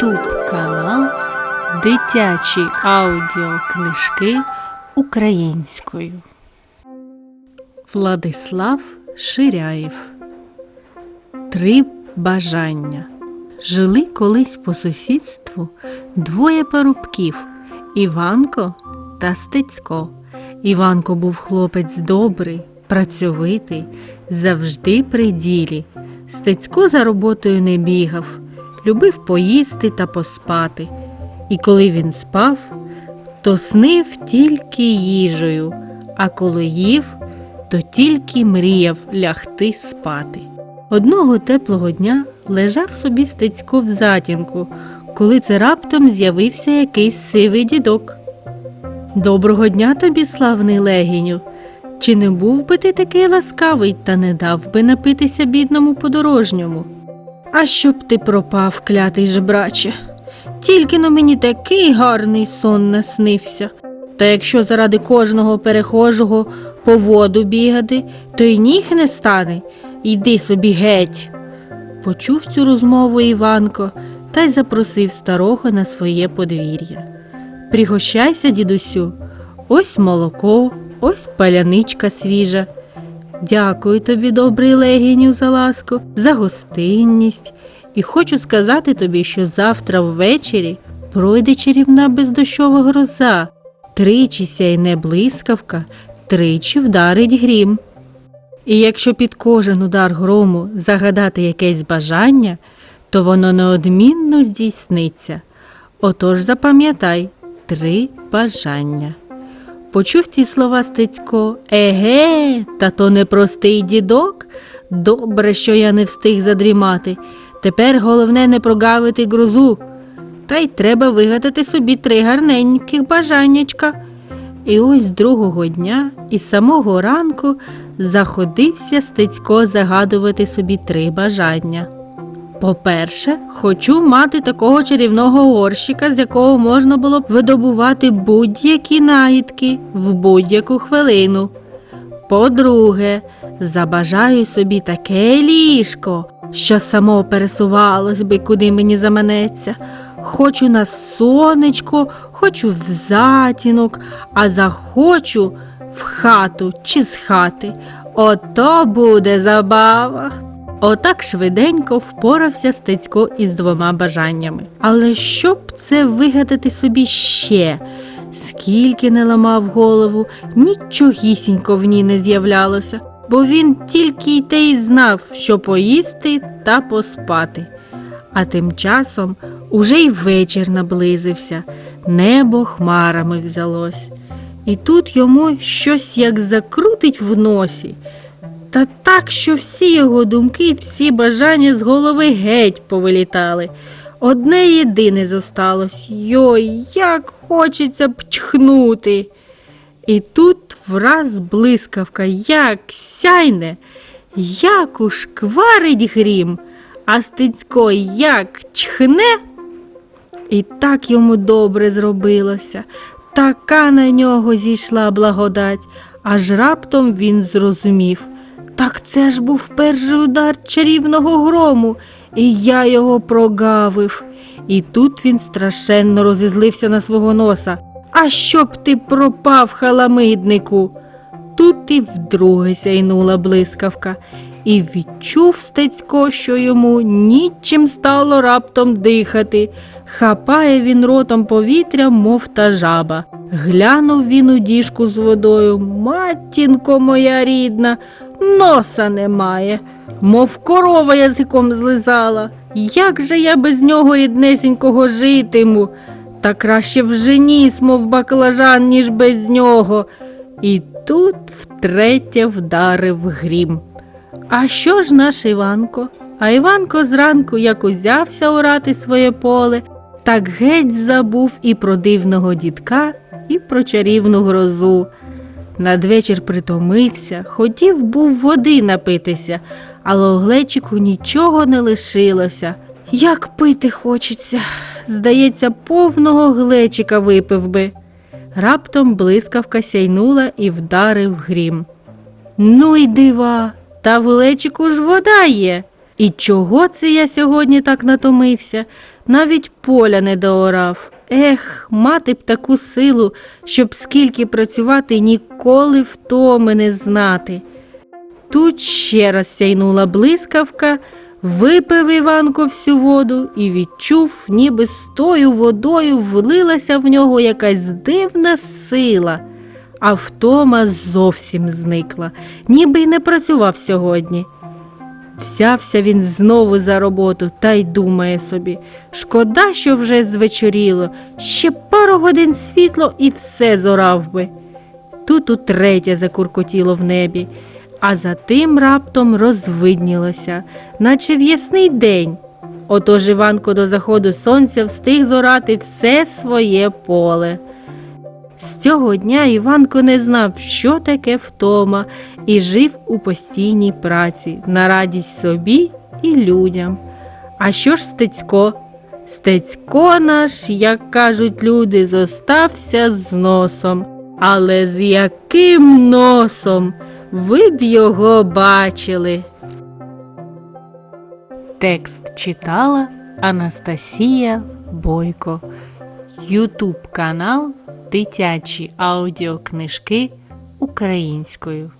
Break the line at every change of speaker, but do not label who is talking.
Ютуб канал Дитячі аудіокнижки українською. Владислав Ширяєв Три бажання. Жили колись по сусідству двоє парубків Іванко та Стецько. Іванко був хлопець добрий, працьовитий, завжди при ділі. Стецько за роботою не бігав, любив поїсти та поспати. І коли він спав, то снив тільки їжею, а коли їв, то тільки мріяв лягти спати. Одного теплого дня лежав собі Стецько в затінку, коли це раптом з'явився якийсь сивий дідок. Доброго дня тобі, славний легіню. Чи не був би ти такий ласкавий та не дав би напитися бідному подорожньому? А щоб ти пропав, клятий жебраче. Тільки на мені такий гарний сон наснився. Та якщо заради кожного перехожого по воду бігати, то й ніг не стане. Йди собі геть. Почув цю розмову Іванко та й запросив старого на своє подвір'я. Пригощайся, дідусю, ось молоко, ось паляничка свіжа. Дякую тобі, добрий легінів, за ласку, за гостинність. І хочу сказати тобі, що завтра ввечері пройде чарівна бездощова гроза, тричі сяйне блискавка, тричі вдарить грім. І якщо під кожен удар грому загадати якесь бажання, то воно неодмінно здійсниться. Отож запам'ятай три бажання. Почув ці слова Стецько. Еге, та то не простий дідок. Добре, що я не встиг задрімати. Тепер головне не прогавити грозу. Та й треба вигадати собі три гарненьких бажаннячка. І ось другого дня із самого ранку заходився Стецько загадувати собі три бажання. По-перше, хочу мати такого чарівного горщика, з якого можна було б видобувати будь-які нагідки в будь-яку хвилину. По-друге, забажаю собі таке ліжко, що само пересувалось би, куди мені заманеться. Хочу на сонечко, хочу в затінок, а захочу в хату чи з хати. Ото буде забава. Отак швиденько впорався Стецько із двома бажаннями. Але щоб це вигадати собі ще? Скільки не ламав голову, нічогісінько в ній не з'являлося, бо він тільки й те й знав, що поїсти та поспати. А тим часом уже й вечір наблизився, небо хмарами взялось. І тут йому щось як закрутить в носі. Та так, що всі його думки, всі бажання з голови геть повилітали. Одне єдине зосталось Йой, як хочеться пчхнути. І тут враз блискавка, як сяйне, як ушкварить грім, а Стецько як чхне. І так йому добре зробилося, така на нього зійшла благодать, аж раптом він зрозумів. Так це ж був перший удар чарівного грому, і я його прогавив. І тут він страшенно розізлився на свого носа. А щоб ти пропав, халамиднику? Тут і вдруге сяйнула блискавка, і відчув Стецько, що йому нічим стало раптом дихати. Хапає він ротом повітря, мов та жаба. Глянув він у діжку з водою. Матінко моя рідна, носа немає, мов корова язиком злизала. Як же я без нього ріднесенького житиму? Та краще вже ніс, мов баклажан, ніж без нього. І тут втретє вдарив грім. А що ж наш Іванко? А Іванко зранку, як узявся орати своє поле, так геть забув і про дивного дідка, і про чарівну грозу. Надвечір притомився, хотів був води напитися, але у глечику нічого не лишилося. Як пити хочеться, здається, повного глечика випив би. Раптом блискавка сяйнула і вдарив грім. Ну й дива, та в глечику ж вода є. І чого це я сьогодні так натомився? Навіть поля не доорав. Ех, мати б таку силу, щоб скільки працювати ніколи втоми не знати. Тут ще раз сяйнула блискавка, випив Іванко всю воду і відчув, ніби з тою водою влилася в нього якась дивна сила, а втома зовсім зникла, ніби й не працював сьогодні. Взявся він знову за роботу та й думає собі шкода, що вже звечоріло, ще пару годин світло і все зорав би. Тут утретє закуркотіло в небі, а за тим раптом розвиднілося, наче в ясний день. Отож Іванко до заходу сонця встиг зорати все своє поле. З цього дня Іванко не знав, що таке втома, і жив у постійній праці на радість собі і людям. А що ж Стецько? Стецько наш, як кажуть люди, зостався з носом. Але з яким носом? Ви б його бачили. Текст читала Анастасія Бойко. Ютуб канал Дитячі аудіокнижки українською.